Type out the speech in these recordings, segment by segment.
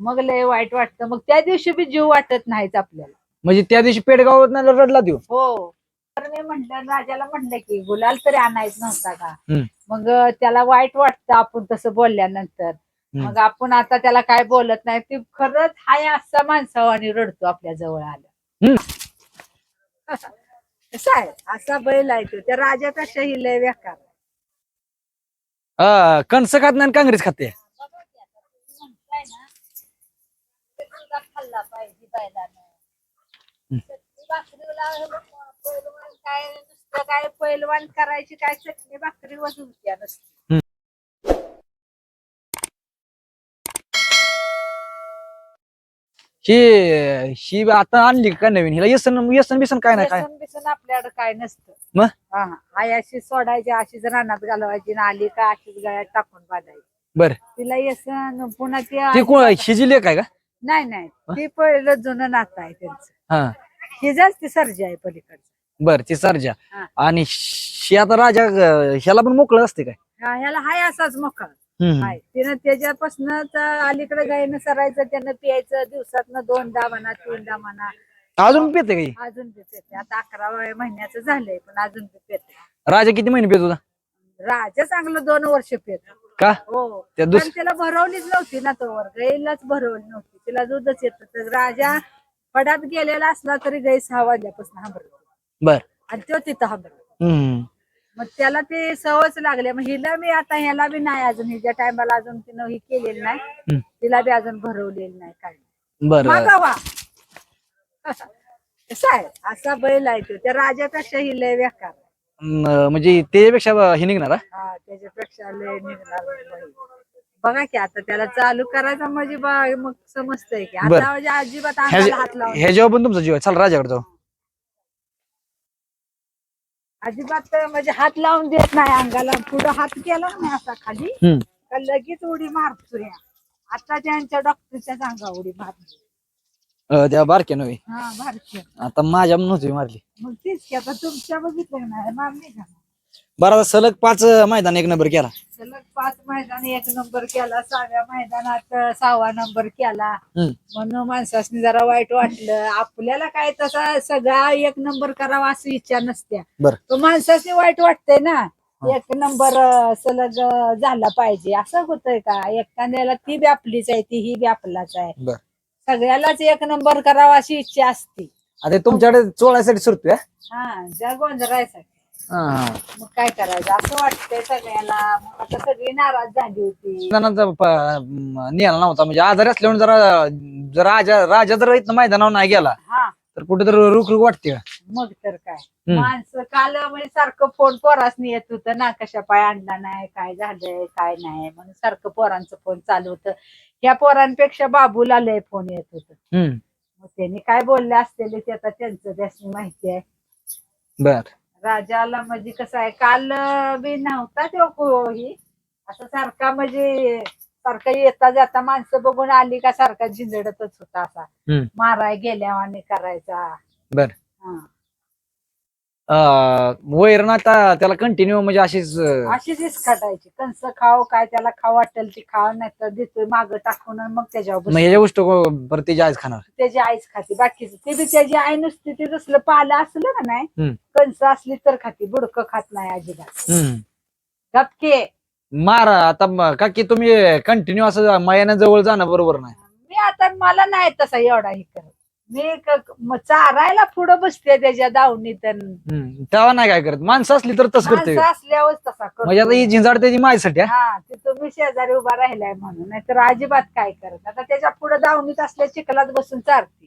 मग लय वाईट वाटतं. मग त्या दिवशी बी जीव वाटत नाहीच आपल्याला. म्हणजे त्या दिवशी पेडगावात रडला देऊ हो. तर मी म्हंटल राजाला म्हटलं की गुलाल तरी आणायच नव्हता का? हम्म. मग त्याला वाईट वाटतं आपण तसं बोलल्यानंतर. हम्म. मग आपण आता त्याला काय बोलत नाही ते खरंच हाय असा माणसावानी रडतो आपल्या जवळ आलं कसं आहे? असा बैल आहे तो. त्या राजापेक्षा ही लय. अं, कणस खात नाही आणि काँग्रेस खाते. पाहिजे बैलानं. चटणी भाकरीला पैलवान काय नुसतं काय पैलवान करायची काय चटणी भाकरी वजून नसते ही ही आता आणली का नवीन? हिला येसन येसन बिसन काय नाही काय? व्यसन बिसन आपल्याकडे काय नसतं. मग? हा आई अशी सोडायची अशीच रानात घालवायची आणि आली का अशीच गळ्यात टाकून बांधायची. बर. तिला येसन पुन्हा ती ती कोण शिजिले काय का? नाही नाही. ती पहिलं जुनं नातं आहे त्यांचं. हा. हिजाच ती सर्जी आहे पलीकडचं. बर ती सर्जा. हा. आणि शी आता राजा अं, ह्याला पण मोकळं असते काय? हा, ह्याला हाय असाच मोका हम्म. हाय. तिनं त्याच्यापासून अलीकडे गायनं सरायचं त्यानं पियायचं दिवसातनं दोनदा म्हणा तीनदा म्हणा. अजून पेते काही? अजून बी पिते. आता अकरा महिन्याचं झालंय पण अजून बी पिते. राजा किती महिने पेत होता? राजा चांगलं दोन वर्ष पित. का? हो. त्या दुस पण तिला भरवलीच नव्हती ना तो वर गाईलाच भरवली नव्हती. तिला दूधच येत तर राजा फडात गेलेला असला तरी गाई सहा वाजल्यापासून हांबरत. बर. आणि तो तिथं हांबरत. हम्म. मग त्याला ते सवयच लागले. मग हिला मी आता ह्याला बी नाही अजून. हिच्या टायमाला अजून तिनं ही केलेली नाही हम्म. तिला बी अजून भरवलेली नाही काय. बर मागावा कसं आहे असा बैल आहे तो. त्या राजापेक्षा ही लय आहे. न- म्हणजे त्याच्यापेक्षा हे निघणार हा? हा त्याच्यापेक्षा लय निघणार. बघा की आता त्याला चालू करायचं म्हणजे बा- मग समजतंय की बर. आता म्हणजे अजिबात अंगाला हात ह्या- लावून ह्याच्यावर पण तुमचा जीव आहे चल राजाकडे जाऊ अजिबात म्हणजे हात लावून देत नाही अंगाला पुढं हात केला ना असा खाली हम्म. का लगेच उडी मारतोय आता त्यांच्या डॉक्टरच्या सांगा उडी मारली अं, त्या बारक्या नव्हे. हा भारतीय आता माझ्या नव्हती मारली. मग तेच की आता तुमच्या बघितलं नाही मारली का बरं आता सलग पाच मैदान एक नंबर केला. सलग पाच मैदान एक नंबर केला सहाव्या मैदानात सहावा नंबर केला. हम्म. म्हणून माणसासनी जरा वाईट वाटलं. आपल्याला काय तसा सगळा एक नंबर करावा अशी इच्छा नसत्या. बर. तो माणसासनी वाईट वाटतंय ना एक नंबर अं, सलग अं, झाला पाहिजे. असं होतंय का? एखाद्याला ती बी आपलीच आहे ती ही बी आपलाच आहे. बर. सगळ्यालाच एक नंबर करावा अशी इच्छा असते. आता तुमच्याकडे चोळायसाठी सुरतोय? हा ज्या गोंधळायसाठी हा हा. मग काय करायचं? असं वाटतंय सगळ्याला मग आता सगळी नाराज झाली होती. मैदानाचा प- म, नव्हता. म्हणजे आजारी असल्यामुळे जरा जर राजा राजा जर इथं मैदानावर नाही गेला हा. तर कुठेतरी रुख रुख वाटते का? मग तर काय. हम्म. माणसं काल म्हणजे सारखं फोन पोरासनी येत होतं ना कशा पाय आणला नाही काय झालंय काय नाही म्हणून सारखं पोरांचं फोन चालू होतं. ह्या पोरांपेक्षा बाबूला लय फोन येत होत. हम्म. मग त्यांनी काय बोलले असलेले ते आता त्यांचं त्यासनी माहिती आहे. बर. राजाला म्हणजे कसं आहे काल अं, बी नव्हता तो को- ही असं सारखा म्हणजे सारखा येता जाता माणसं बघून आली का सारखा झिंजडतच होता असा. हम्म. माराय गेल्यावाने करायचा. बर. हा. वैरण आता त्याला कंटिन्यू म्हणजे अशीच अं, अशीच इसकाटायची कंस खाव काय त्याला खाऊ वाटेल ती खाव नाही तर देतोय माग टाकून आणि मग त्याच्यावर मग. ह्याच्या गोष्ट परत आज खाणार. त्याची आईच खाते. बाकीच ते बी त्याची आई नुसती ते जसलं पालं असलं का नाही हम्म. कंस असली तर खाते. बुडकं खात नाही अजिबात. हम्म. गपके. मारा आता म- का की तुम्ही कंटिन्यू असं मयानं जवळ जाणं बरोबर नाही. मी आता मला नाही तसा एवढा हे करत. मी क- म- चारायला पुढं बसते त्याच्या दावणीत अन हम्म. तेव्हा नाही काय करत. माणसं असली तर तसं करते माणसं असल्यावर तसा म्हणजे आता ही करतो झिंजाड त्याची माझ्यासाठी हा? हा ते तुम्ही शेजारी उभा राहिलाय म्हणून. नाहीतर अजिबात काय करत. आता त्याच्या पुढे दावणीत असल्या चिखलात बसून चारते.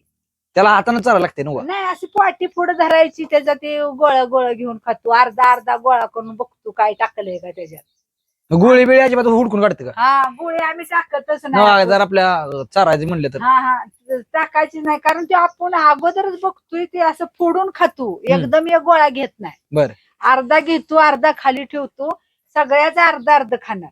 त्याला हातानं चारा लागते ना. नाही अशी पाठी पुढे धरायची त्याचा ते गोळ गोळ घेऊन खातो. अर्धा अर्धा गोळा करून बघतो काय टाकलंय का त्याच्यात. गोळी बिळी अजिबात हुडकून काढते का? हा गोळी आम्ही टाकतच नाही. जर आपल्या चारायचं म्हणलं तर. हा हा टाकायची नाही कारण ते आपण अगोदरच बघतोय ते असं फोडून खातो. एकदम एक गोळा घेत नाही. बर. अर्धा घेतो अर्धा खाली ठेवतो. सगळ्याचा अर्धा अर्ध बर. खाणार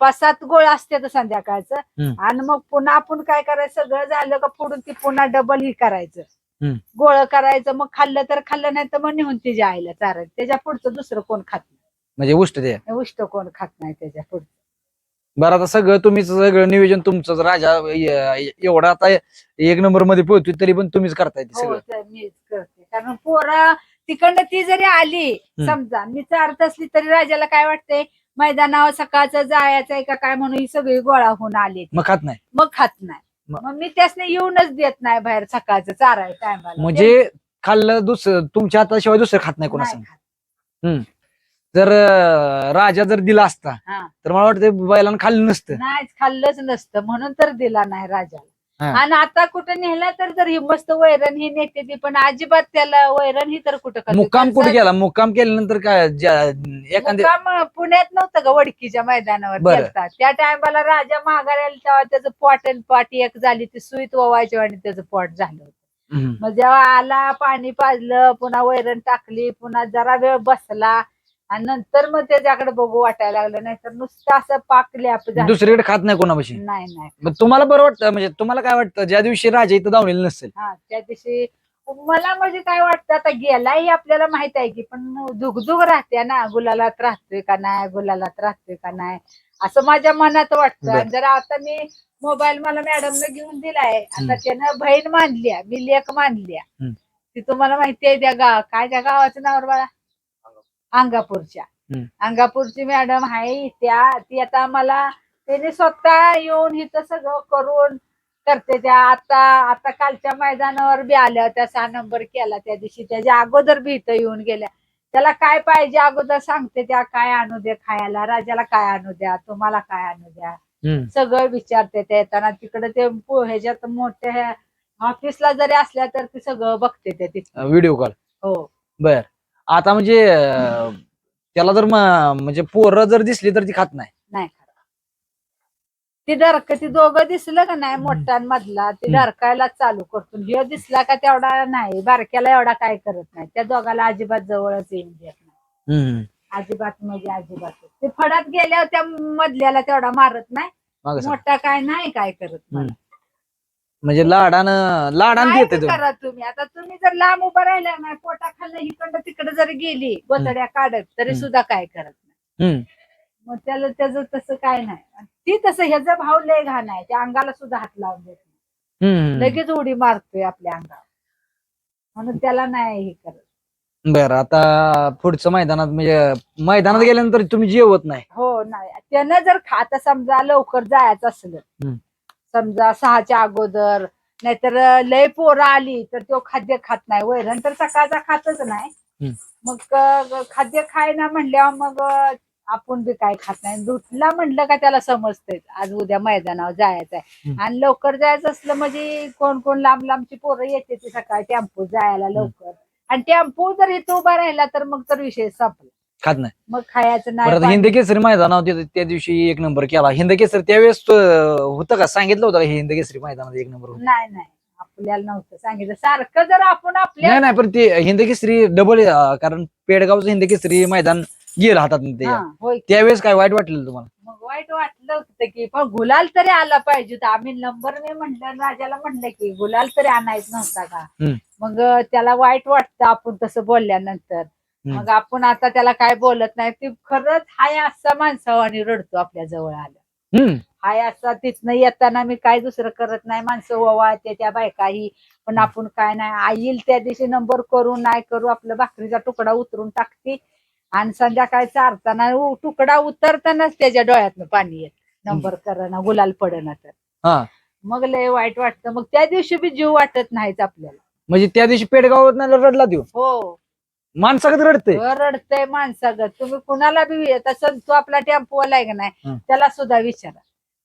पाच सात गोळ असते तर संध्याकाळचं. हम्म. आणि मग पुन्हा आपण काय करायचं सगळं झालं का फोडून ती पुन्हा डबल ही करायचं. हम्म. गोळ करायचं मग खाल्लं तर खाल्लं नाही तर मग नेऊन तिच्या आईला चारायचं. त्याच्या पुढचं दुसरं कोण खात म्हणजे गोष्ट ते. उष्ट कोण खात नाही त्याच्या पुढचं. बरं आता सगळं तुम्हीच सगळं नियोजन तुमचं राजा ए- एवढा आता एक नंबरमध्ये पोहोचतो तरी पण तुम्हीच करताय ते हो तर मीच करते. कारण पोरा तिकडनं ती जरी आली समजा मी चारत असली तरी राजाला काय वाटतंय? मैदानावर सकाळचं जायचं आहे का काय म्हणून ही सगळी गोळा होऊन आली. मग खात नाही. मग खात नाही. मग- मग मी त्यासने येऊनच देत नाही बाहेर सकाळचं चाराय टायमाला. म्हणजे खाल्लं दुसरं तुमच्या हाताशिवाय दुसरं खात नाही कोणा नाही. जर राजा जर दिला असता हा. तर मला वाटतं बैलानं खाल्लं नसतं नाहीच खाल्लंच नसतं म्हणून तर दिला नाही राजाला हा. आणि आता कुठं नेला तर जर ही मस्त वैरण ही नेते ती पण अजिबात त्याला वैरण ही तर कुठं करते. मुक्काम कुठे गेला मुक्काम केल्यानंतर काय ज्या- एखाद्या मुक्काम पुण्यात नव्हतं का वडकीच्या मैदानावर बरं. गेलता त्या टायमाला राजा माघारी आला तेव्हा त्याचं पोट आणि पाटी एक झाली ती सुईत ओवायची आणि त्याचं पोट झालं हम्म. मग जेव्हा आला पाणी पाजलं पुन्हा वैरण टाकली पुन्हा जरा वेळ बसला आणि नंतर मग त्याच्याकडे बघू वाटायला लागलं नाही तर नुसतं असं पाकले दुसरीकडे खात नाही कोणापाशी? नाही नाही. मग तुम्हाला बरं वाटतं म्हणजे तुम्हाला काय वाटतं ज्या दिवशी राजा इथं धावलेलं नसेल? हा त्या दिवशी मला म्हणजे काय वाटतं आता गेलाही आपल्याला माहीत आहे की पण दुगदुग राहते ना गुलालात राहतोय का नाही गुलालात राहतोय का नाही असं माझ्या मनात वाटतं. बर. आणि जरा आता मी मोबाईल मला मॅडमने घेऊन दिलाय आता. त्यानं बहीण मानली मी लेख मानली हम्म. ती तुम्हाला माहिती आहे त्या गाव काय त्या गावाचं नाव रे बाळा? अंगापूरच्या. अंगापूरची मॅडम आहे त्या ती आता मला त्याने स्वतः येऊन इथं सगळं करून करते. त्या आता आता कालच्या मैदानावर बी आल्या होत्या सहा नंबर केला त्या दिवशी. त्याच्या अगोदर बी इथं येऊन गेल्या. त्याला काय पाहिजे अगोदर सांगते त्या काय आणू दे खायला. राजाला काय आणू द्या तुम्हाला काय आणू द्या. सगळं विचारते ते. येताना तिकडे ते ह्याच्यात मोठ्या ऑफिसला जरी असल्या तर ते सगळं बघते ते व्हिडिओ कॉल. हो. बर. आता म्हणजे अं, त्याला जर म- म्हणजे पोरं जर दिसली तर ती खात नाही. नाही खरं ती डरक ती दोघं दिसलं का नाही मोठ्यांमधला ती हम्म. डरकायला चालू करतो. ह्यो दिसला का तेवढा नाही बारक्याला एवढा काय करत नाही. त्या दोघाला अजिबात जवळच येऊन देत नाही. हम्म. अजिबात म्हणजे अजिबात. ते फडात गेल्यावर त्या मधल्याला तेवढा मारत नाही. मागं सर. मोठा काय नाही काय करत मला. म्हणजे लाडानं लाडानं काय देते बी करा तुम्ही? आता तुम्ही जर लांब उभा राहिला नाही पोटा खाल्लं इकडं तिकडे जरी गेली गोचड्या काढत तरी हम्म. सुद्धा काय करत नाही. हम्म. मग त्याला त्याचं तसं काय नाही. आणि ती तसं ह्याचा भाव लय घाण आहे त्या अंगाला सुद्धा हात लावून देत नाही. हम्म. लगेच उडी मारतोय आपल्या अंगावर. म्हणून त्याला नाही हे करत. बर आता पुढचं मैदानात म्हणजे मैदानात गेल्यानंतर तुम्ही जेवत नाही. हो नाही. त्यानं जर खाता समजा लवकर जायचं असलं हम्म. समजा सहाच्या अगोदर नाहीतर लय पोरं आली तर तो खाद्य खात नाही. वैरण तर सकाळचा खातच नाही. मग अं, खाद्य खाय ना म्हणल्यावर मग अं, आपण बी काय खात नाही. दुधला म्हणलं का त्याला समजतंय. आज उद्या मैदानावर जायचं आहे. हम्म. आणि लवकर जायचं असलं म्हणजे कोण कोण लांब लांबची पोरं येते ती सकाळी टेम्पो जायला लवकर. आणि टेम्पो जर इथं उभा राहिला तर मग तर विषय संपला. खात नाही. मग खायचं नाही हिंद केसरी मैदान होते त्या दिवशी एक नंबर केला. हिंद केसरी त्यावेळेस अं, होतं का? सांगितलं होतं का हे हिंद केसरी मैदानात एक नंबर होतं? नाही नाही. आपल्याला नव्हतं सांगितलं. सारखं जर आपण आपल्या नाही नाही पण ते हिंद केसरी डबल कारण पेडगावचं हिंद केसरी मैदान गेलं हातात ते. हा, होय त्यावेळेस काय वाईट वाटलेलं तुम्हाला? मग वाईट वाटलं होतं की पण गुलाल तरी आला पाहिजे होता. आम्ही नंबर मी म्हटलं राजाला म्हणलं की गुलाल तरी आणायचं नव्हता का? हम्म. मग अं, त्याला वाईट वाटतं आपण तसं बोलल्यानंतर. मग आपण आता त्याला काय बोलत नाही ते खरंच हाय असा माणसावर आणि रडतो आपल्या जवळ आलं. हाय असा तिथनं येताना मी काय दुसरं करत नाही माणसं ओवाळते त्या बायकाही पण आपण काय नाही आई येईल त्या दिवशी नंबर करू नाही करू आपलं भाकरीचा तुकडा उतरून टाकते आणि संध्याकाळी चारताना तुकडा उतरतानाच त्याच्या डोळ्यातनं पाणी येत नंबर करणं गुलाल पडणं तर. हा. मग लय वाईट वाटतं मग त्या दिवशी बी जीव वाटत नाहीच आपल्याला. म्हणजे त्या दिवशी पेडगावात नाही रडला देऊ? हो. माणसाकडे रडते रडतंय माणसागत. तुम्ही कुणाला बी आता संतू आपला टेम्पोवाला आहे का नाही हं. त्याला सुद्धा विचारा.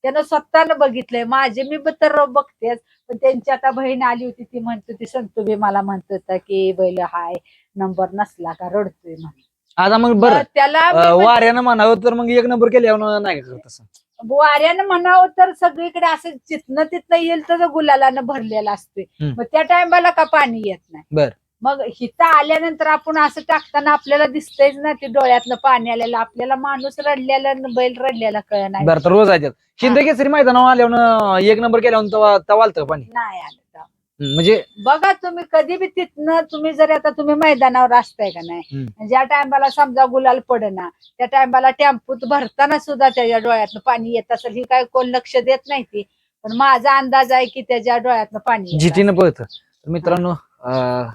त्यानं स्वतःनं बघितलंय माझे मी तर बघतेच पण त्यांची आता बहीण आली होती ती म्हणत होती संतू बी मला म्हणत होता की बैल हाय नंबर नसला का रडतोय म्हणून. आता मग बरं. त्याला वाऱ्यानं म्हणावं तर मग एक नंबर केल्यावर नाही करत वाऱ्यानं म्हणावं तर सगळीकडे असं चितनं तिथनं येईल तर गुलालानं भरलेला असतोय. हं. मग त्या टायमाला का पाणी येत नाही? बर. मग हिथं आल्यानंतर आपण असं टाकताना आपल्याला दिसतंयच ना ते डोळ्यातनं पाणी आलेलं. आपल्याला माणूस रडलेला बैल रडलेला कळ नाही. बरं तर रोज आहे हिंद केसरी मैदानावर आल्यावर एक नंबर केल्यावर तवा पाणी? नाही आलं तेव्हा. हम्म, म्हणजे बघा तुम्ही कधी बी तिथनं तुम्ही जर आता तुम्ही मैदानावर असताय का नाही. ज्या टायमाला समजा गुलाल पडना त्या टायमाला टेम्पोत भरताना सुद्धा त्याच्या डोळ्यातनं पाणी येत असेल ही काय कोण लक्ष देत नाही ती. पण माझा अंदाज आहे की त्याच्या डोळ्यातनं पाणी येतं. जिटीनं पळत. तर मित्रांनो अं,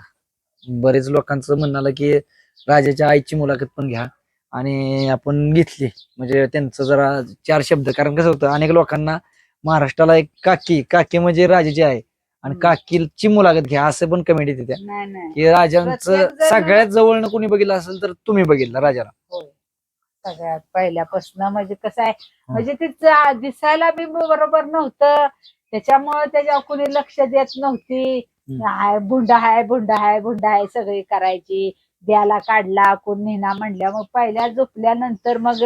बरेच लोकांचं म्हणणं आलं की राजाच्या आईची मुलाखत पण घ्या. आणि आपण घेतली. म्हणजे त्यांचं जरा चार शब्द. कारण कसं होतं अनेक लोकांना महाराष्ट्राला एक काकी काकी म्हणजे राजाची आहे. आणि. काकीची मुलाखत घ्या असं पण कमेंट येते त्या नाही नाही. की राजांचं प्रत्येक जण- सगळ्यात जवळनं कोणी बघितलं असेल तर तुम्ही बघितलं राजाला. होय सगळ्यात पहिल्यापासून म्हणजे कसं आहे म्हणजे तिचं दिसायला बी बरोबर नव्हतं. त्याच्यामुळे त्याच्यावर कुणी लक्ष देत नव्हती. हाय भुंडा हाय भुंडा हाय भुंडा हाय सगळी करायची. द्याला काढला कोण नेना म्हणल्या. मग पहिल्या झोपल्यानंतर मग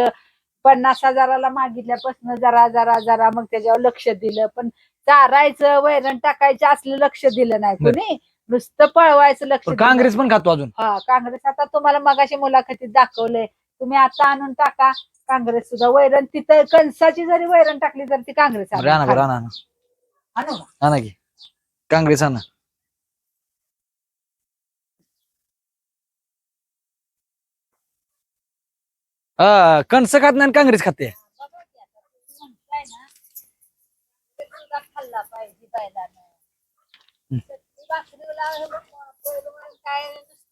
पन्नास हजाराला मागितल्यापासून जरा जरा जरा मग त्याच्यावर लक्ष दिलं. पण चारायचं वैरण टाकायचं असलं लक्ष दिलं नाही. कोणी. नुसतं पळवायचं लक्ष पण दिलं. काँग्रेस पण खातो अजून. हा काँग्रेस आता तुम्हाला मगाशी मुलाखतीत दाखवलंय. तुम्ही आता आणून टाका. काँग्रेस सुद्धा वैरण तिथं कणसाची जरी वैरण टाकली तर ती काँग्रेस आणून राणा खाईल. राणा आणू. का? आणा की. काँग्रेस आणा. हा, कणसं खात नाही काँग्रेस खाते.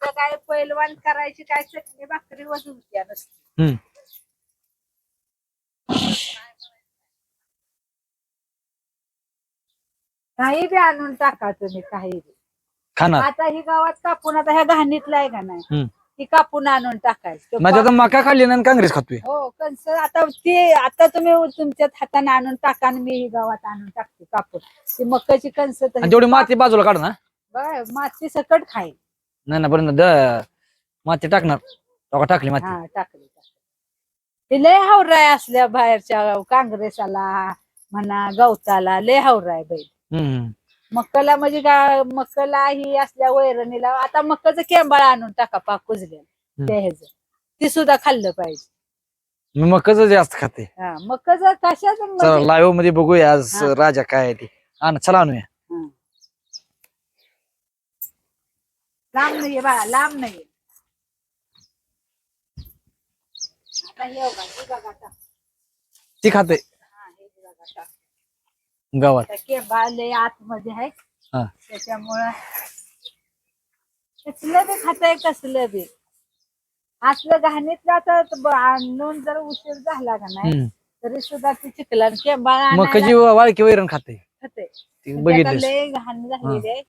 हे काय पैलवान करायची काय चटणी भाकरी वजून नसते हम्म. काही बी आणून टाका तुम्ही काही बी. आता ही गावात कापून आता ह्या घाणीतला आहे का नाही. ती कापून आणून टाकायचं. म्हणजे आता मका खाल्ली ना आणि काँग्रेस खातोय. हो कंस आता ते आता तुम्ही तुमच्याच हाताने आणून टाका आणि मी ही गावात आणून टाकते कापून. ती मक्काची कंस आणि तेवढी माती बाजूला काढ ना. माती सकट खाईल. नाही ना बरं द- माती टाकणार. टाकली माती. हा टाकली टाकली. ते लय हावराय असल्या बाहेरच्या काँग्रेसाला म्हणा गवताला. लय हावराय बैल हम्म. मक्कला म्हणजे का मक्कला ही असल्या वैरणीला आता मक्काचं केंबाळ आणून टाका पाक कुजल्या ते ह्याच. ती सुद्धा खाल्लं पाहिजे. मी मकाच जास्त खाते. हा मक्काचं कशाच चला लाईव्हमध्ये बघूया आज हा. राजा काय आहे ते. आण चला आणूया. लांब नाहीये बाळा लांब नाहीये. आता हे बघा, हे बघा आता. ती खाते. हा, हे बघा आता. गावात. केंबाळ लय आतमध्ये आहे. हा. त्याच्यामुळं कसलं बी खाताय कसलं बी. असलं घाणीतलं आता आणून जर उशीर झाला का नाही हम्म. तरी सुद्धा ती चिखला केंबाळ मकाची वाळकी वैरण खाते. खाते. ती म्हणजे लय घाण झालेली आहे.